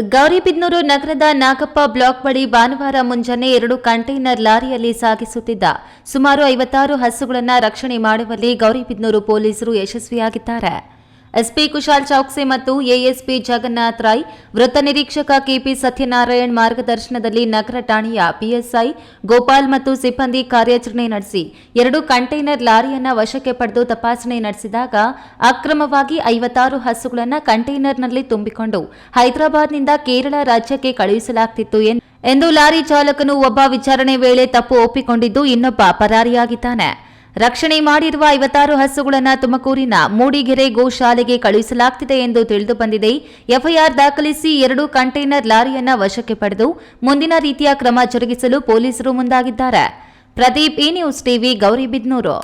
ಗೌರಿಬಿದನೂರು ನಗರದ ನಾಗಪ್ಪ ಬ್ಲಾಕ್ ಬಳಿ ಭಾನುವಾರ ಮುಂಜಾನೆ ಎರಡು ಕಂಟೈನರ್ ಲಾರಿಯಲ್ಲಿ ಸಾಗಿಸುತ್ತಿದ್ದ ಸುಮಾರು ಐವತ್ತಾರು ಹಸುಗಳನ್ನು ರಕ್ಷಣೆ ಮಾಡುವಲ್ಲಿ ಗೌರಿಬಿದ್ನೂರು ಪೊಲೀಸರು ಯಶಸ್ವಿಯಾಗಿದ್ದಾರೆ. ಎಸ್ಪಿ ಕುಶಾಲ್ ಚೌಕ್ಸಿ ಮತ್ತು ಎಎಸ್ಪಿ ಜಗನ್ನಾಥ್ ರಾಯ್, ವೃತ್ತ ನಿರೀಕ್ಷಕ ಕೆಪಿ ಸತ್ಯನಾರಾಯಣ್ ಮಾರ್ಗದರ್ಶನದಲ್ಲಿ ನಗರ ಠಾಣೆಯ ಪಿಎಸ್ಐ ಗೋಪಾಲ್ ಮತ್ತು ಸಿಬ್ಬಂದಿ ಕಾರ್ಯಾಚರಣೆ ನಡೆಸಿ ಎರಡು ಕಂಟೈನರ್ ಲಾರಿಯನ್ನ ವಶಕ್ಕೆ ಪಡೆದು ತಪಾಸಣೆ ನಡೆಸಿದಾಗ ಅಕ್ರಮವಾಗಿ ಐವತ್ತಾರು ಹಸುಗಳನ್ನು ಕಂಟೈನರ್ನಲ್ಲಿ ತುಂಬಿಕೊಂಡು ಹೈದರಾಬಾದ್ನಿಂದ ಕೇರಳ ರಾಜ್ಯಕ್ಕೆ ಕಳುಹಿಸಲಾಗ್ತಿತ್ತು ಎಂದು ಲಾರಿ ಚಾಲಕನು ಒಬ್ಬ ವಿಚಾರಣೆ ವೇಳೆ ತಪ್ಪು ಒಪ್ಪಿಕೊಂಡಿದ್ದು ಇನ್ನೊಬ್ಬ ಪರಾರಿಯಾಗಿದ್ದಾನೆ. ರಕ್ಷಣೆ ಮಾಡಿರುವ ಐವತ್ತಾರು ಹಸುಗಳನ್ನು ತುಮಕೂರಿನ ಮೂಡಿಗೆರೆ ಗೋಶಾಲೆಗೆ ಕಳುಹಿಸಲಾಗ್ತಿದೆ ಎಂದು ತಿಳಿದು ಬಂದಿದೆ ಎಫ್ಐಆರ್ ದಾಖಲಿಸಿ ಎರಡು ಕಂಟೈನರ್ ಲಾರಿಯನ್ನ ವಶಕ್ಕೆ ಪಡೆದು ಮುಂದಿನ ರೀತಿಯ ಕ್ರಮ ಜರುಗಿಸಲು ಪೊಲೀಸರು ಮುಂದಾಗಿದ್ದಾರೆ. ಪ್ರದೀಪ್ ಈ ನ್ಯೂಸ್ ಟಿವಿ ಗೌರಿಬಿದ್ನೂರು